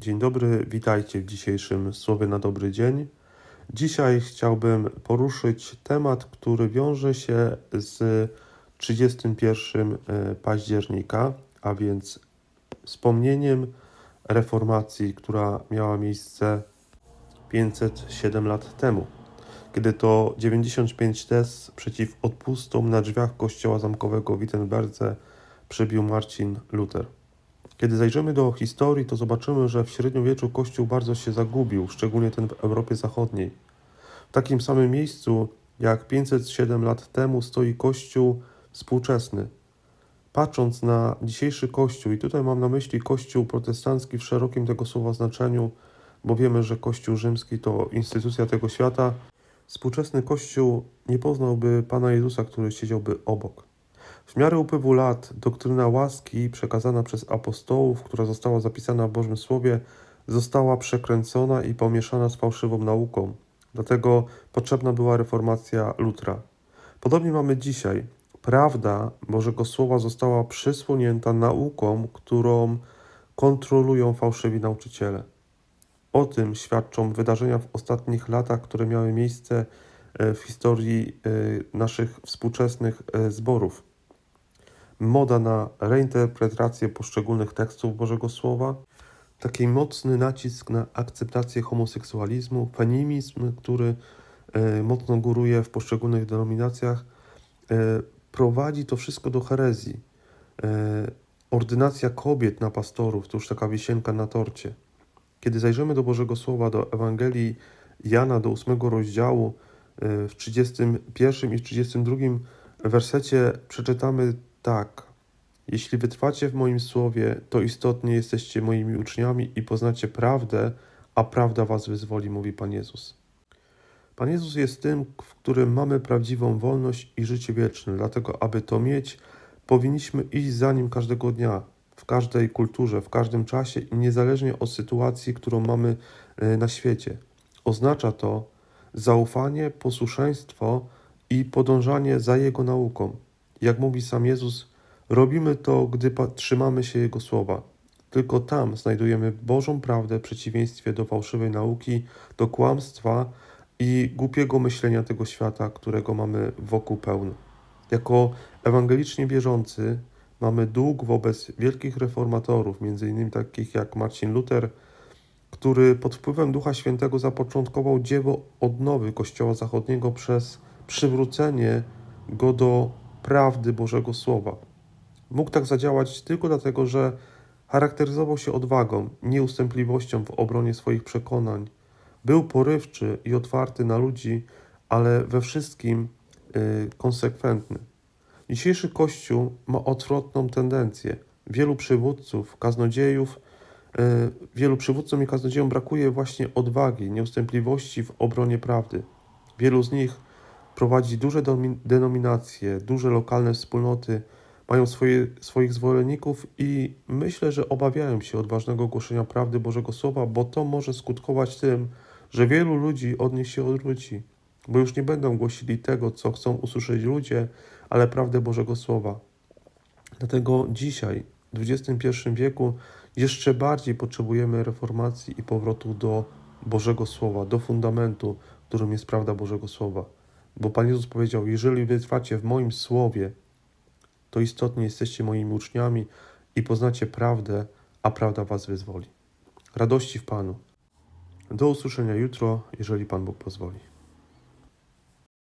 Dzień dobry, witajcie w dzisiejszym Słowie na dobry dzień. Dzisiaj chciałbym poruszyć temat, który wiąże się z 31 e, października, a więc wspomnieniem reformacji, która miała miejsce 507 lat temu, kiedy to 95 tez przeciw odpustom na drzwiach kościoła zamkowego w Wittenberdze przybił Marcin Luther. Kiedy zajrzymy do historii, to zobaczymy, że w średniowieczu Kościół bardzo się zagubił, szczególnie ten w Europie Zachodniej. W takim samym miejscu jak 507 lat temu stoi Kościół współczesny. Patrząc na dzisiejszy Kościół, i tutaj mam na myśli Kościół protestancki w szerokim tego słowa znaczeniu, bo wiemy, że Kościół rzymski to instytucja tego świata, współczesny Kościół nie poznałby Pana Jezusa, który siedziałby obok. W miarę upływu lat doktryna łaski przekazana przez apostołów, która została zapisana w Bożym Słowie, została przekręcona i pomieszana z fałszywą nauką. Dlatego potrzebna była reformacja Lutra. Podobnie mamy dzisiaj. Prawda Bożego Słowa została przysłonięta nauką, którą kontrolują fałszywi nauczyciele. O tym świadczą wydarzenia w ostatnich latach, które miały miejsce e, w historii e, naszych współczesnych e, zborów moda na reinterpretację poszczególnych tekstów Bożego Słowa, taki mocny nacisk na akceptację homoseksualizmu, feminizm, który e, mocno góruje w poszczególnych denominacjach, e, prowadzi to wszystko do herezji. E, ordynacja kobiet na pastorów to już taka wisienka na torcie. Kiedy zajrzymy do Bożego Słowa, do Ewangelii Jana, do ósmego rozdziału, w 31 i 32 wersecie przeczytamy tak. Jeśli wytrwacie w moim słowie, to istotnie jesteście moimi uczniami i poznacie prawdę, a prawda was wyzwoli, mówi Pan Jezus. Pan Jezus jest tym, w którym mamy prawdziwą wolność i życie wieczne. Dlatego, aby to mieć, powinniśmy iść za nim każdego dnia, w każdej kulturze, w każdym czasie i niezależnie od sytuacji, którą mamy e, na świecie. Oznacza to zaufanie, posłuszeństwo i podążanie za Jego nauką. Jak mówi sam Jezus, robimy to, gdy trzymamy się Jego słowa. Tylko tam znajdujemy Bożą prawdę w przeciwieństwie do fałszywej nauki, do kłamstwa i głupiego myślenia tego świata, którego mamy wokół pełno. Jako ewangelicznie wierzący mamy dług wobec wielkich reformatorów, innymi takich jak Marcin Luther, który pod wpływem Ducha Świętego zapoczątkował dzieło odnowy Kościoła Zachodniego przez przywrócenie go do prawdy Bożego Słowa. Mógł tak zadziałać tylko dlatego, że charakteryzował się odwagą, nieustępliwością w obronie swoich przekonań. Był porywczy i otwarty na ludzi, ale we wszystkim yy, konsekwentny. Dzisiejszy Kościół ma odwrotną tendencję. Wielu przywódców, kaznodziejów, yy, wielu przywódcom i kaznodziejom brakuje właśnie odwagi, nieustępliwości w obronie prawdy. Wielu z nich prowadzi duże denominacje, duże lokalne wspólnoty, mają swoje, swoich zwolenników i myślę, że obawiają się odważnego głoszenia prawdy Bożego Słowa, bo to może skutkować tym, że wielu ludzi od nich się odwróci, bo już nie będą głosili tego, co chcą usłyszeć ludzie, ale prawdę Bożego Słowa. Dlatego dzisiaj, w XXI wieku, jeszcze bardziej potrzebujemy reformacji i powrotu do Bożego Słowa, do fundamentu, którym jest prawda Bożego Słowa. Bo Pan Jezus powiedział: Jeżeli wytrwacie w moim słowie, to istotnie jesteście moimi uczniami i poznacie prawdę, a prawda was wyzwoli. Radości w Panu. Do usłyszenia jutro, jeżeli Pan Bóg pozwoli.